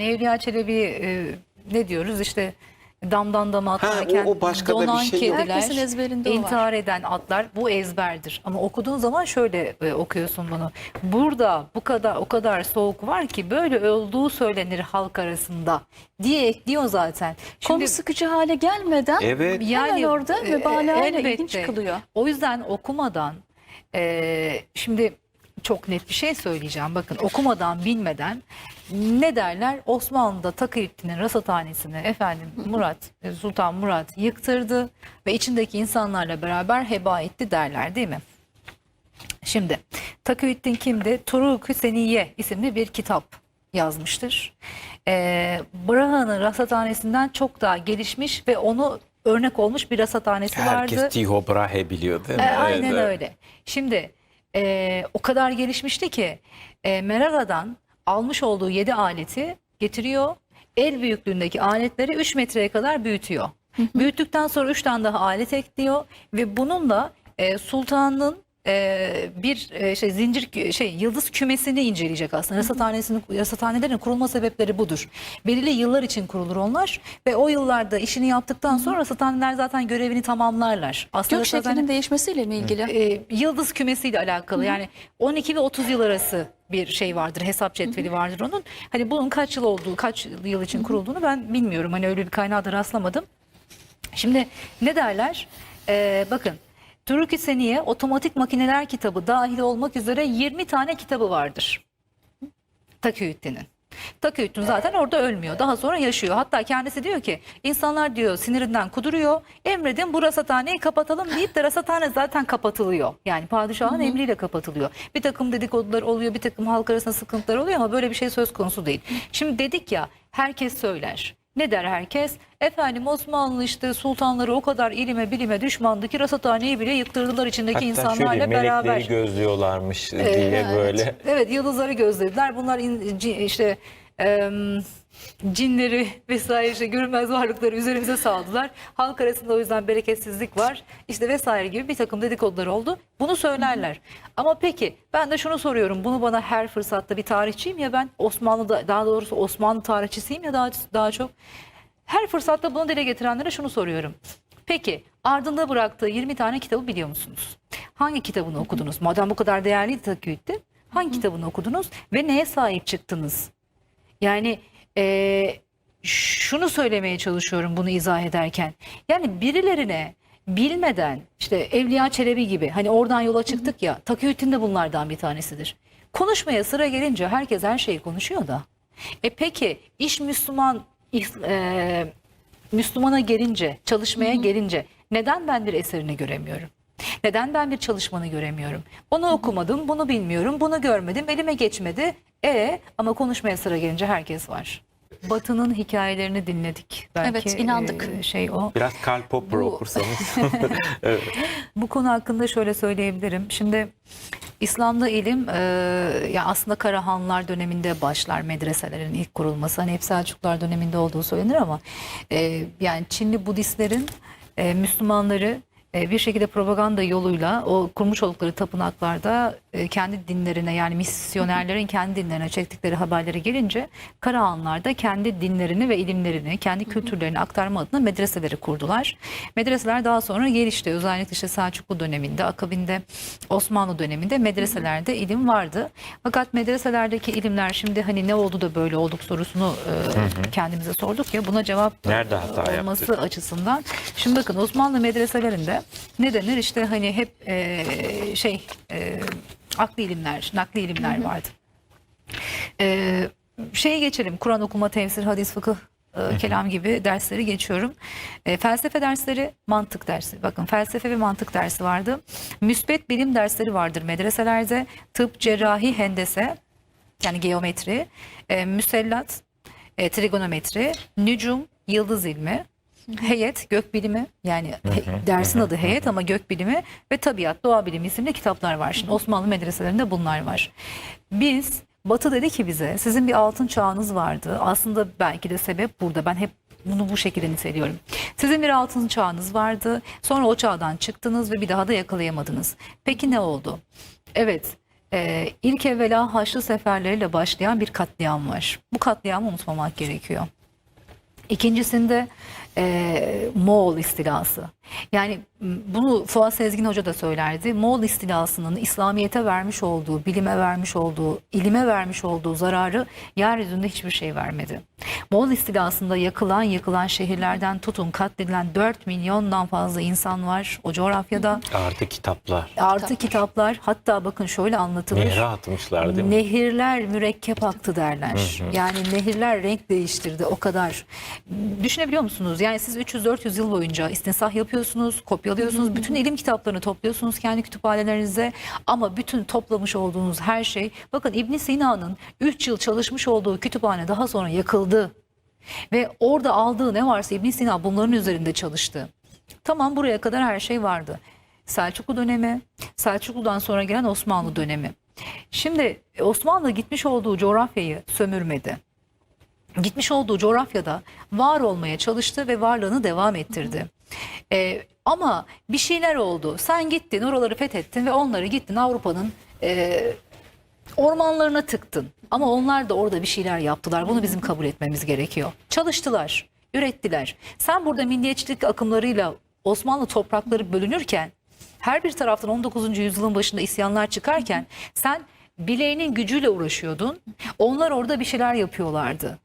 Yani Evliya Çelebi e, ne diyoruz işte damdan dama Ha, atlarken o- o başka da bir donan şey yok. kediler, Herkesin ezberinde o var. intihar eden atlar bu ezberdir. Ama okuduğun zaman şöyle e, okuyorsun bunu. Burada bu kadar o kadar soğuk var ki böyle olduğu söylenir halk arasında diye ekliyor zaten. Konu sıkıcı hale gelmeden Evet. hemen orada e, mübalağayla elbette. ilginç kılıyor. O yüzden okumadan e, şimdi çok net bir şey söyleyeceğim. Bakın okumadan bilmeden ne derler? Osmanlı'da Takıyüddin'in rasathanesini efendim Murat e, Sultan Murat yıktırdı ve içindeki insanlarla beraber heba etti derler değil mi? Şimdi Takıyüddin kimdi? Turuk-ü Seniye isimli bir kitap yazmıştır. Ee, Braha'nın rasathanesinden çok daha gelişmiş ve onu örnek olmuş bir rasathanesi vardı. Herkes Tycho Brahe biliyor değil mi? E, aynen evet. öyle. Şimdi e, o kadar gelişmişti ki e, Meraga'dan almış olduğu 7 aleti getiriyor. El büyüklüğündeki aletleri 3 metreye kadar büyütüyor. Büyüttükten sonra 3 tane daha alet ekliyor ve bununla e, sultanın e, bir e, şey zincir şey yıldız kümesini inceleyecek aslında. Rasathanesinin rasathanelerin kurulma sebepleri budur. Belirli yıllar için kurulur onlar ve o yıllarda işini yaptıktan sonra rasathaneler zaten görevini tamamlarlar. Aslında Gök rasathane- şeklinin değişmesiyle mi ilgili? e, yıldız kümesiyle alakalı. Yani 12 ve 30 yıl arası bir şey vardır. Hesap cetveli vardır onun. Hani bunun kaç yıl olduğu, kaç yıl için kurulduğunu ben bilmiyorum. Hani öyle bir kaynağa da rastlamadım. Şimdi ne derler? Ee, bakın Turuk-i Seniye otomatik makineler kitabı dahil olmak üzere 20 tane kitabı vardır. Takiyüddin'in. Takiyüddin zaten orada ölmüyor. Daha sonra yaşıyor. Hatta kendisi diyor ki insanlar diyor sinirinden kuduruyor. Emredin bu rasathaneyi kapatalım deyip de rasathane zaten kapatılıyor. Yani padişahın emriyle kapatılıyor. Bir takım dedikodular oluyor. Bir takım halk arasında sıkıntılar oluyor ama böyle bir şey söz konusu değil. Şimdi dedik ya herkes söyler. Ne der herkes? Efendim Osmanlı işte sultanları o kadar ilime bilime düşmandı ki rasathaneyi bile yıktırdılar içindeki Hatta insanlarla şöyle beraber. melekleri gözlüyorlarmış diye Evet. böyle. Evet yıldızları gözlediler. Bunlar in- işte cinleri vesaire işte görünmez varlıkları üzerimize saldılar. Halk arasında o yüzden bereketsizlik var. İşte vesaire gibi bir takım dedikodular oldu. Bunu söylerler. Ama peki ben de şunu soruyorum. Bunu bana her fırsatta bir tarihçiyim ya ben Osmanlı'da daha doğrusu Osmanlı tarihçisiyim ya daha daha çok. Her fırsatta bunu dile getirenlere şunu soruyorum. Peki ardında bıraktığı 20 tane kitabı biliyor musunuz? Hangi kitabını okudunuz? Madem bu kadar değerliydi Takiyüddin. Hangi kitabını okudunuz ve neye sahip çıktınız? Yani eee, şunu söylemeye çalışıyorum bunu izah ederken. Yani birilerine bilmeden işte Evliya Çelebi gibi hani oradan yola çıktık ya Takiyüddin de bunlardan bir tanesidir. Konuşmaya sıra gelince herkes her şeyi konuşuyor da. E peki iş Müslüman eee, Müslümana gelince, çalışmaya gelince neden ben bir eserini göremiyorum? Neden ben bir çalışmanı göremiyorum? Onu okumadım, bunu bilmiyorum, bunu görmedim, elime geçmedi. E ama konuşmaya sıra gelince herkes var. Batı'nın hikayelerini dinledik. Belki Evet, inandık. e, şey o. Biraz Karl Popper Bu- okursanız. Bu konu hakkında şöyle söyleyebilirim. Şimdi İslam'da ilim e, ya aslında Karahanlılar döneminde başlar medreselerin ilk kurulması. Hani hep Selçuklular döneminde olduğu söylenir ama e, yani Çinli Budistlerin e, Müslümanları bir şekilde propaganda yoluyla o kurmuş oldukları tapınaklarda e, kendi dinlerine yani misyonerlerin kendi dinlerine çektikleri haberleri gelince Karahanlılar da kendi dinlerini ve ilimlerini, kendi kültürlerini aktarma adına medreseleri kurdular. Medreseler daha sonra gelişti. Özellikle işte Selçuklu döneminde, akabinde Osmanlı döneminde medreselerde ilim vardı. Fakat medreselerdeki ilimler şimdi hani ne oldu da böyle olduk sorusunu e, kendimize sorduk ya buna cevap Nerede hata olması yaptık? açısından. Şimdi bakın Osmanlı medreselerinde ne denir işte hani hep e, şey e, akli ilimler, nakli ilimler vardı. E, şeye geçelim Kur'an okuma, tefsir, hadis, fıkıh, e, kelam gibi dersleri geçiyorum. E, felsefe dersleri, mantık dersi. Bakın felsefe ve mantık dersi vardı. Müsbet bilim dersleri vardır medreselerde. Tıp, cerrahi, hendese yani geometri, e, müsellat, e, trigonometri, nücum, yıldız ilmi, heyet, gökbilimi yani he- dersin adı heyet ama gökbilimi ve tabiat, doğa bilimi isimli kitaplar var. Şimdi Osmanlı medreselerinde bunlar var. Biz Batı dedi ki bize sizin bir altın çağınız vardı. Aslında belki de sebep burada. Ben hep bunu bu şekilde niteliyorum. Sizin bir altın çağınız vardı. Sonra o çağdan çıktınız ve bir daha da yakalayamadınız. Peki ne oldu? Evet e, ilk evvela Haçlı seferleriyle başlayan bir katliam var. Bu katliamı unutmamak gerekiyor. İkincisinde e, Moğol istilası. Yani bunu Fuat Sezgin Hoca da söylerdi. Moğol istilasının İslamiyet'e vermiş olduğu, bilime vermiş olduğu, ilime vermiş olduğu zararı yeryüzünde hiçbir şey vermedi. Moğol istilasında yakılan yıkılan şehirlerden tutun katledilen 4 milyondan fazla insan var o coğrafyada. Artı kitaplar. Artı kitaplar hatta bakın şöyle anlatılır. Nehre atmışlar değil mi? Nehirler mürekkep aktı derler. Yani nehirler renk değiştirdi o kadar. Düşünebiliyor musunuz? Yani siz 300-400 yıl boyunca istinsah yapıyorsunuz, kopyalıyorsunuz. Bütün ilim kitaplarını topluyorsunuz kendi kütüphanelerinize. Ama bütün toplamış olduğunuz her şey bakın İbn Sina'nın 3 yıl çalışmış olduğu kütüphane daha sonra yakıldı. Ve orada aldığı ne varsa İbn Sina bunların üzerinde çalıştı. Tamam buraya kadar her şey vardı. Selçuklu dönemi, Selçuklu'dan sonra gelen Osmanlı dönemi. Şimdi Osmanlı gitmiş olduğu coğrafyayı sömürmedi. Gitmiş olduğu coğrafyada var olmaya çalıştı ve varlığını devam ettirdi. Ee, ama bir şeyler oldu. Sen gittin oraları fethettin ve onları gittin Avrupa'nın e, ormanlarına tıktın. Ama onlar da orada bir şeyler yaptılar. Bunu bizim kabul etmemiz gerekiyor. Çalıştılar, ürettiler. Sen burada milliyetçilik akımlarıyla Osmanlı toprakları bölünürken her bir taraftan 19. yüzyılın başında isyanlar çıkarken sen bileğinin gücüyle uğraşıyordun. Onlar orada bir şeyler yapıyorlardı.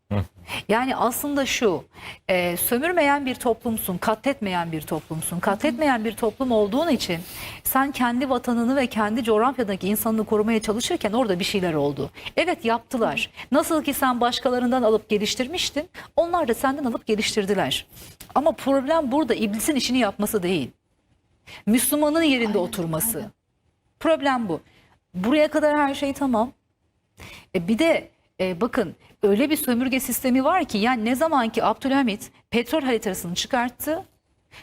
Yani aslında şu, e, sömürmeyen bir toplumsun, katletmeyen bir toplumsun. Katletmeyen bir toplum olduğun için sen kendi vatanını ve kendi coğrafyadaki insanını korumaya çalışırken orada bir şeyler oldu. Evet yaptılar. Nasıl ki sen başkalarından alıp geliştirmiştin, onlar da senden alıp geliştirdiler. Ama problem burada iblisin işini yapması değil. Müslümanın yerinde oturması. Problem bu. Buraya kadar her şey tamam. E bir de e, bakın öyle bir sömürge sistemi var ki yani ne zaman ki Abdülhamit petrol haritasını çıkarttı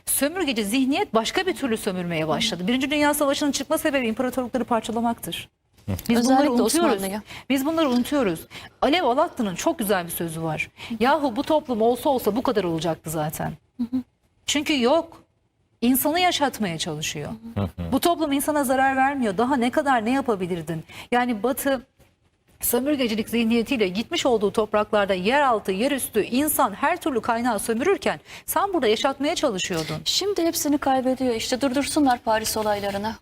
sömürgeci zihniyet başka bir türlü sömürmeye başladı. Birinci Dünya Savaşı'nın çıkma sebebi imparatorlukları parçalamaktır. Biz bunları Özellikle unutuyoruz. Osmanlı'yı. Biz bunları unutuyoruz. Alev Alatlı'nın çok güzel bir sözü var. Yahu bu toplum olsa olsa bu kadar olacaktı zaten. Çünkü yok. İnsanı yaşatmaya çalışıyor. Bu toplum insana zarar vermiyor. Daha ne kadar ne yapabilirdin? Yani Batı sömürgecilik zihniyetiyle gitmiş olduğu topraklarda yeraltı, yerüstü, insan her türlü kaynağı sömürürken sen burada yaşatmaya çalışıyordun. Şimdi hepsini kaybediyor. İşte durdursunlar Paris olaylarını.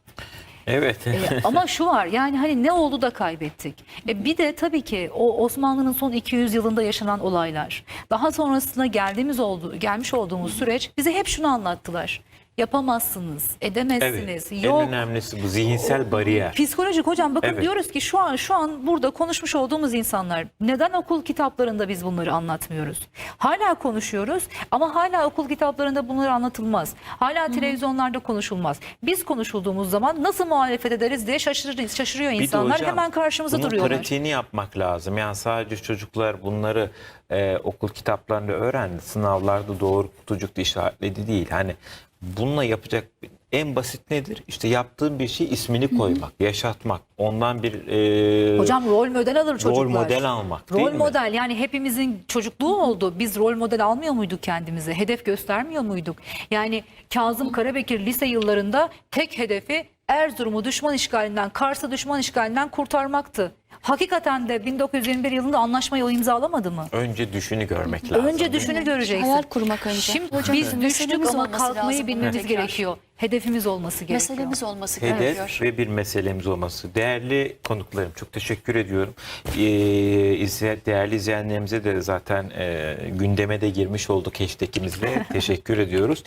Evet. E, ama şu var yani hani ne oldu da kaybettik. E, bir de tabii ki o Osmanlı'nın son 200 yılında yaşanan olaylar. Daha sonrasında geldiğimiz oldu, gelmiş olduğumuz süreç bize hep şunu anlattılar. Yapamazsınız, edemezsiniz. evet. Yok. En önemlisi bu zihinsel bariyer. Psikolojik hocam bakın Evet. diyoruz ki şu an şu an burada konuşmuş olduğumuz insanlar neden okul kitaplarında biz bunları anlatmıyoruz? Hala konuşuyoruz ama hala okul kitaplarında bunlar anlatılmaz. Hala televizyonlarda konuşulmaz. Biz konuşulduğumuz zaman nasıl muhalefet ederiz diye şaşırır, şaşırıyor Bir de insanlar hocam, hemen karşımıza bunun duruyorlar. pratiğini yapmak lazım. Yani sadece çocuklar bunları e, okul kitaplarında öğrendi. Sınavlarda doğru tutucukta işaretledi değil. Hani bununla yapacak en basit nedir? İşte yaptığın bir şey ismini koymak, yaşatmak. Ondan bir e, Hocam rol model alır çocuklar. rol model almak Rol mi? model yani hepimizin çocukluğu oldu. Biz rol model almıyor muyduk kendimize? Hedef göstermiyor muyduk? Yani Kazım Karabekir lise yıllarında tek hedefi Erzurum'u düşman işgalinden, Kars'ı düşman işgalinden kurtarmaktı. Hakikaten de 1921 yılında anlaşmayı o imzalamadı mı? Önce düşünü görmek lazım. Önce düşünü göreceksin. Hayal kurmak önce. Şimdi Hocam, biz düştük meselemiz ama kalkmayı bilmemiz tekrar. gerekiyor. Hedefimiz olması gerekiyor. Meselemiz olması Hedef gerekiyor. ve bir meselemiz olması. Değerli konuklarım çok teşekkür ediyorum. Ee, izle- değerli izleyenlerimize de zaten e, gündeme de girmiş olduk hashtagimizle. teşekkür ediyoruz.